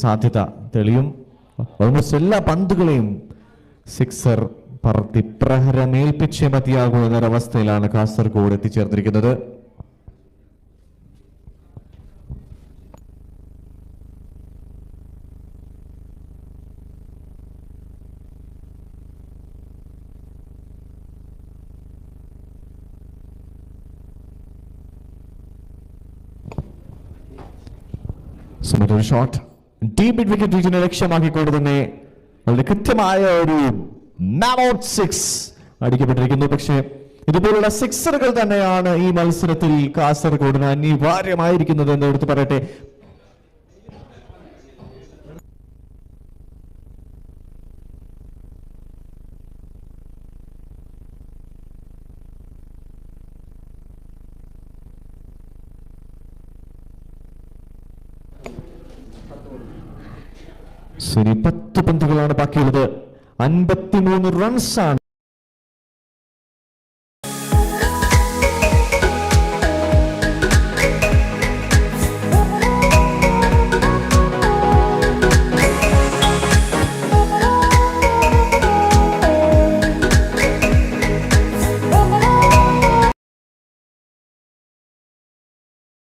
സാധ്യത തെളിയും. ഓൾമോസ്റ്റ് എല്ലാ പന്തുകളെയും സിക്സർ പറത്തി പ്രഹരമേൽപ്പിച്ചേ മതിയാകൂ എന്നൊരവസ്ഥയിലാണ് കാസർഗോഡ് എത്തിച്ചേർന്നിരിക്കുന്നത്. ഒരു ഷോട്ട് ഡീപ് വിക്കറ്റ് ടീച്ചിനെ ലക്ഷ്യമാക്കിക്കൊണ്ട് തന്നെ വളരെ കൃത്യമായ ഒരു മാനോട്ട് സിക്സ് അടിക്കപ്പെട്ടിരിക്കുന്നു. പക്ഷേ ഇതുപോലുള്ള സിക്സറുകൾ തന്നെയാണ് ഈ മത്സരത്തിൽ കാസർഗോഡിന് അനിവാര്യമായിരിക്കുന്നത് എന്ന് എടുത്ത് പറയട്ടെ. ശരി പത്ത് പന്തുകളാണ് ബാക്കിയുള്ളത്. അൻപത്തിമൂന്ന് റൺസാണ്